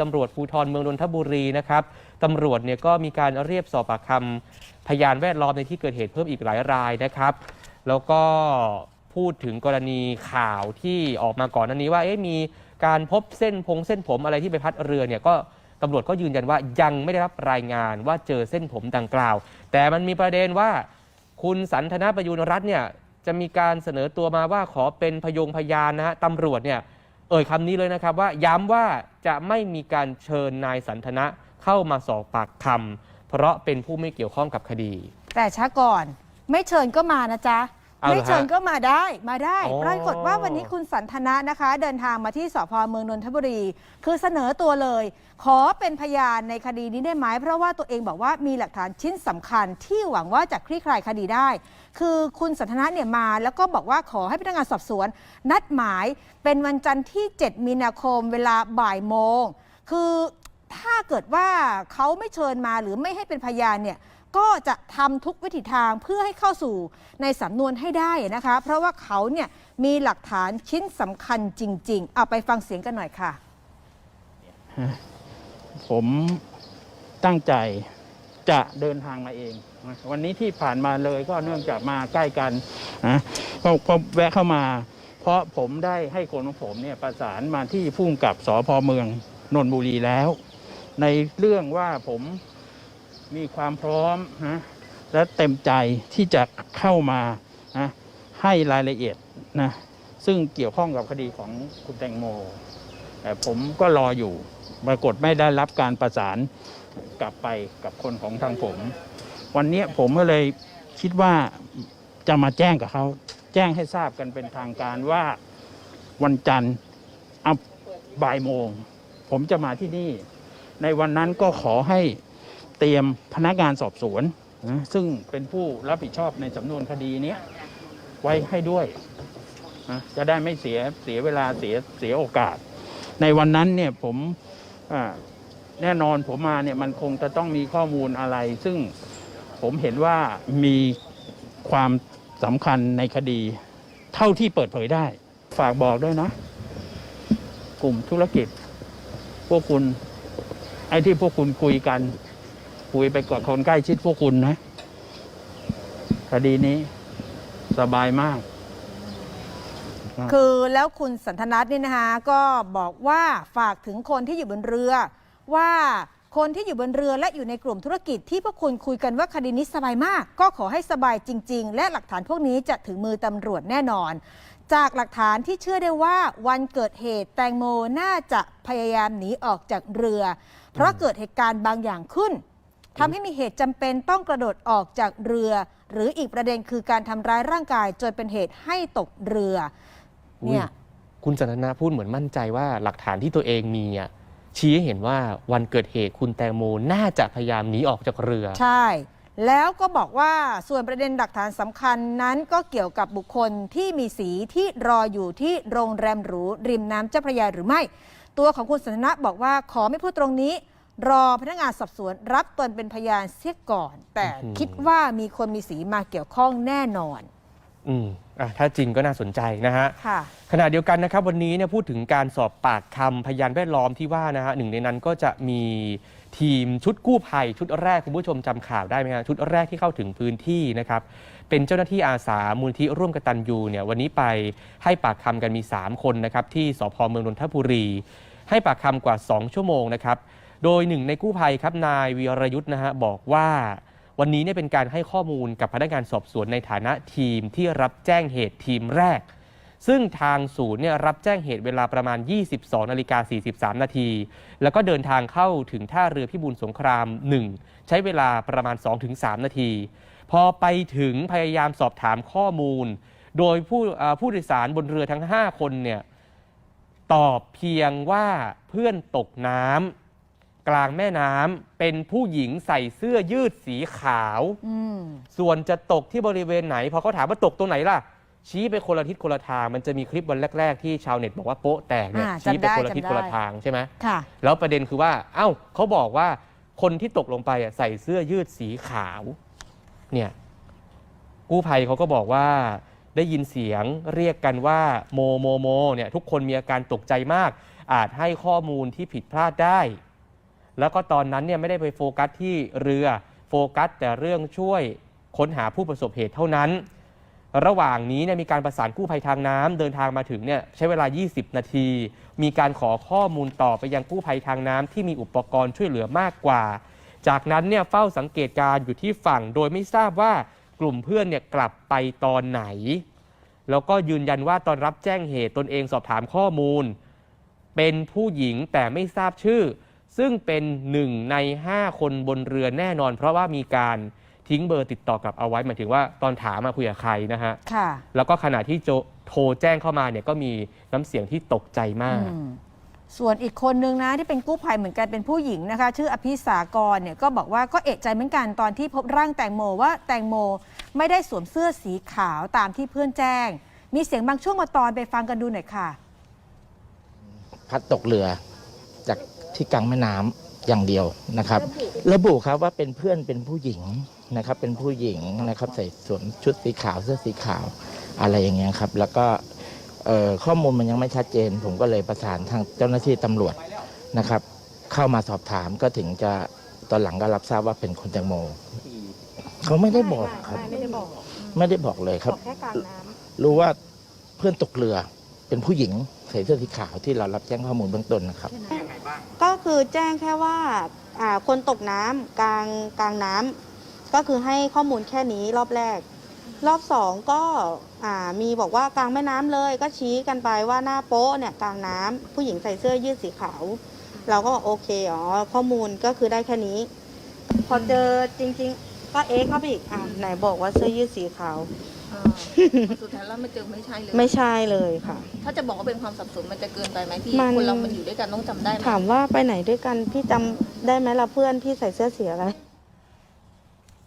ตำรวจภูธรเมืองนนทบุรีนะครับตำรวจเนี่ยก็มีการเรียบสอบปากคำพยานแวดล้อมในที่เกิดเหตุเพิ่มอีกหลายรายนะครับ แล้วก็พูดถึงกรณีข่าวที่ออกมาก่อนหน้านี้ว่าเอ๊ะมีการพบเส้นพงเส้นผมอะไรที่ไปพัดเรือเนี่ยก็ตำรวจก็ยืนยันว่ายังไม่ได้รับรายงานว่าเจอเส้นผมดังกล่าว แต่มันมีประเด็นว่าคุณสันทนาประยูรรัตน์เนี่ยจะมีการเสนอตัวมาว่าขอเป็นพยงพยานนะฮะตำรวจเนี่ย เอ่ยคำนี้เลยนะครับว่าย้ำว่าจะไม่มีการเชิญนายสันทนะเข้ามาสอบปากคำเพราะเป็นผู้ไม่เกี่ยวข้องกับคดี แต่ช้าก่อน ไม่เชิญก็มานะจ๊ะ เอาเหรอไม่เชิญฮะก็มาได้มาได้ อ๋อ ปรากฏว่าวันนี้คุณสันทนะนะคะ เดินทางมาที่สพเมืองนนทบุรี คือเสนอตัวเลย ขอเป็นพยานในคดีนี้ได้ไหมเพราะว่าตัวเองบอกว่ามีหลักฐานชิ้นสำคัญที่หวังว่าจะคลี่คลายคดีได้ คือคุณสันทนะเนี่ยมา แล้วก็บอกว่าขอให้พนักงานสอบสวน นัดหมายเป็นวันจันทร์ที่ 7 มีนาคมเวลาบ่ายโมง คือถ้าเกิดว่าเขาไม่เชิญมาหรือไม่ให้เป็นพยานเนี่ย ก็จะทำทุกวิถีทางเพื่อให้เข้าสู่ในสำนวนให้ได้นะคะ เพราะว่าเขาเนี่ยมีหลักฐานชิ้นสำคัญจริง ๆ เอาไปฟังเสียงกันหน่อยค่ะ ผมตั้งใจจะเดินทางมาเอง วันนี้ที่ผ่านมาเลยก็เนื่องจากมาใกล้กันนะก็ก็แวะเข้ามา เพราะผมได้ให้คนของผมเนี่ยประสานมาที่ผู้กำกับสพเมืองนนทบุรีแล้ว ในเรื่องว่าผม มีความพร้อมนะและเต็มใจที่จะเข้ามานะให้รายละเอียดนะซึ่งเกี่ยวข้องกับคดีของคุณแตงโมแต่ผมก็รออยู่ปรากฏไม่ได้รับการประสานกลับไปกับคนของทางผม วันนี้ผมก็เลยคิดว่าจะมาแจ้งกับเขา แจ้งให้ทราบกันเป็นทางการว่าวันจันทร์บ่ายโมง ผมจะมาที่นี่ ในวันนั้นก็ขอให้ เตรียมพนักงานสอบสวนนะซึ่งเป็นผู้รับผิดชอบในสำนวนคดีนี้ไว้ให้ด้วยนะจะได้ไม่เสียเสียเวลาเสียเสียโอกาส ในวันนั้นเนี่ยผมแน่นอนผมมาเนี่ยมันคงจะต้องมีข้อมูลอะไร ซึ่งผมเห็นว่ามีความสำคัญในคดี เท่าที่เปิดเผยได้ ฝากบอกด้วยนะ กลุ่มธุรกิจ พวกคุณไอ้ที่พวกคุณคุยกัน คุยไปกับคนใกล้ชิดพวกคุณนะ คดีนี้สบายมาก คือแล้วคุณสันทนัทเนี่ยนะคะก็บอกว่าฝากถึงคนที่อยู่บนเรือ ว่าคนที่อยู่บนเรือและอยู่ในกลุ่มธุรกิจที่พวกคุณคุยกันว่าคดีนี้สบายมาก ก็ขอให้สบายจริง ๆ และหลักฐานพวกนี้จะถึงมือตำรวจแน่นอน จากหลักฐานที่เชื่อได้ว่าวันเกิดเหตุแตงโมน่าจะพยายามหนีออกจากเรือ เพราะเกิดเหตุการณ์บางอย่างขึ้น ทำให้มีเหตุจำเป็นต้องกระโดดออกจากเรือ หรืออีกประเด็นคือการทำร้ายร่างกาย จนเป็นเหตุให้ตกเรือเนี่ยอุ๊ยคุณสันทนาพูดเหมือนมั่นใจว่าหลักฐานที่ตัวเองมีอะชี้ให้เห็นว่าวันเกิดเหตุคุณแตงโมน่าจะพยายามหนีออกจากเรือ ใช่ แล้วก็บอกว่าส่วนประเด็นหลักฐานสำคัญนั้นก็เกี่ยวกับบุคคลที่มีสีที่รออยู่ที่โรงแรมหรูริมน้ำเจ้าพระยาหรือไม่ ตัวของคุณสันทนะบอกว่าขอไม่พูดตรงนี้ รอพนักงานสอบสวนรับตนเป็นพยานเสียก่อน แต่อื้อหือคิดว่ามีคนมีสีมาเกี่ยวข้องแน่นอน อืมอะถ้าจริงก็น่าสนใจนะฮะ ค่ะ ขณะเดียวกันนะครับวันนี้เนี่ยพูดถึงการสอบปากคำพยานแวดล้อมที่ว่านะฮะหนึ่งในนั้นก็จะมีทีมชุดกู้ภัย ชุดแรกคุณผู้ชมจำข่าวได้ไหมฮะชุดแรกที่เข้าถึงพื้นที่นะครับ เป็นเจ้าหน้าที่อาสามูลที่ร่วมกตันยูเนี่ยวันนี้ไปให้ปากคำกันมี 3 คนนะครับที่สพเมืองนนทบุรี ให้ปากคำกว่า 2 ชั่วโมงนะครับ โดยหนึ่งในกู้ภัยครับนายวีรยุทธ์นะฮะบอกว่าวันนี้เนี่ยเป็นการให้ข้อมูลกับพนักงานสอบสวนในฐานะทีมที่รับแจ้งเหตุทีมแรก ซึ่งทางศูนย์เนี่ยรับแจ้งเหตุเวลาประมาณ 22นาฬิกา43 นาที แล้วก็เดินทางเข้าถึงท่าเรือพิบูลสงคราม 1 ใช้เวลาประมาณ 2-3 นาที พอไปถึงพยายามสอบถามข้อมูล โดยผู้ผู้โดยสารบนเรือทั้ง 5 คนเนี่ยตอบเพียงว่าเพื่อนตกน้ำ กลางแม่น้ำเป็นผู้หญิงใส่เสื้อยืดสีขาว อืม ส่วนจะตกที่บริเวณไหน พอเขาถามว่าตกตรงไหนล่ะ ชี้ไปคนละทิศคนละทาง มันจะมีคลิปวันแรก ๆ ที่ชาวเน็ตบอกว่าโป๊ะแตกเนี่ยอ่าชี้ไปจำได้คนละทิศจำได้ คนละทางใช่ไหมค่ะ แล้วประเด็นคือว่า เอ้าเขาบอกว่าคนที่ตกลงไปอะใส่เสื้อยืดสีขาว เนี่ยกู้ภัยเขาก็บอกว่าได้ยินเสียงเรียกกันว่าโมโมโมเนี่ยทุกคนมีอาการตกใจมาก อาจให้ข้อมูลที่ผิดพลาดได้ แล้วก็ตอนนั้นเนี่ยไม่ได้ไปโฟกัสที่เรือโฟกัส แต่เรื่องช่วยค้นหาผู้ประสบเหตุเท่านั้น ระหว่างนี้เนี่ยมีการประสานกู้ภัยทางน้ำเดินทางมาถึงเนี่ยใช้เวลา 20 นาที มีการขอข้อมูลต่อไปยังกู้ภัยทางน้ำที่มีอุปกรณ์ช่วยเหลือมากกว่า จากนั้นเนี่ยเฝ้าสังเกตการอยู่ที่ฝั่ง โดยไม่ทราบว่ากลุ่มเพื่อนเนี่ยกลับไปตอนไหน แล้วก็ยืนยันว่าตอนรับแจ้งเหตุตนเองสอบถามข้อมูล เป็นผู้หญิงแต่ไม่ทราบชื่อ ซึ่งเป็นหนึ่งใน 5 คนบนเรือแน่นอน เพราะว่ามีการทิ้งเบอร์ติดต่อกลับเอาไว้หมายถึงว่าตอนถามมาคุยกับใครนะฮะ ค่ะ แล้วก็ขณะที่โจโทรแจ้งเข้ามาเนี่ยก็มีน้ำเสียงที่ตกใจมาก อืมส่วนอีกคนนึงนะที่เป็นกู้ภัยเหมือนกันเป็นผู้หญิงนะคะ ชื่ออภิสากรเนี่ยก็บอกว่าก็เอะใจเหมือนกันตอนที่พบร่างแตงโมว่าแตงโมไม่ได้สวมเสื้อสีขาวตามที่เพื่อนแจ้ง มีเสียงบางช่วงบางตอนไปฟังกันดูหน่อยค่ะ พัดตกเรือ จาก ที่กลางแม่น้ำอย่างเดียวนะครับ ระบุครับว่าเป็นเพื่อนเป็นผู้หญิงนะครับ เป็นผู้หญิงนะครับใส่สวมชุดสีขาวเสื้อสีขาวอะไรอย่างเงี้ยครับ แล้วก็เอ่อข้อมูลมันยังไม่ชัดเจน ผมก็เลยประสานทางเจ้าหน้าที่ตำรวจนะครับ เข้ามาสอบถามก็ถึงจะตอนหลังก็รับทราบว่าเป็นคุณแตงโมเขาไม่ได้บอกครับไม่ได้บอกไม่ได้บอกเลยครับบอกแค่กลางน้ำรู้ว่าเพื่อนตกเรือเป็นผู้หญิง ใส่เสื้อสีขาวที่เรารับแจ้งข้อมูลเบื้องต้นนะครับ ก็คือแจ้งแค่ว่าอ่าคนตกน้ำกลางกลางน้ำก็คือให้ข้อมูลแค่นี้รอบแรก รอบสองก็อ่ามีบอกว่ากลางแม่น้ำเลย ก็ชี้กันไปว่าหน้าโป๊ะเนี่ยกลางน้ำผู้หญิงใส่เสื้อยืดสีขาว เราก็บอกโอเคอ๋อข้อมูลก็คือได้แค่นี้ พอเจอจริง ๆ ก็เอ๊ะเข้าไปอีกอ่าไหนบอกว่าเสื้อยืดสีขาว อ่าสุดท้ายแล้วไม่เจอไม่ใช่เลย ไม่ใช่เลยค่ะ ถ้าจะบอกว่าเป็นความสับสนมันจะเกินไปไหมพี่ มัน คนเรา มันอยู่ด้วยกันต้องจำได้ไหม ถามว่าไปไหนด้วยกันพี่จำได้ไหมล่ะเพื่อนพี่ใส่เสื้อสีอะไร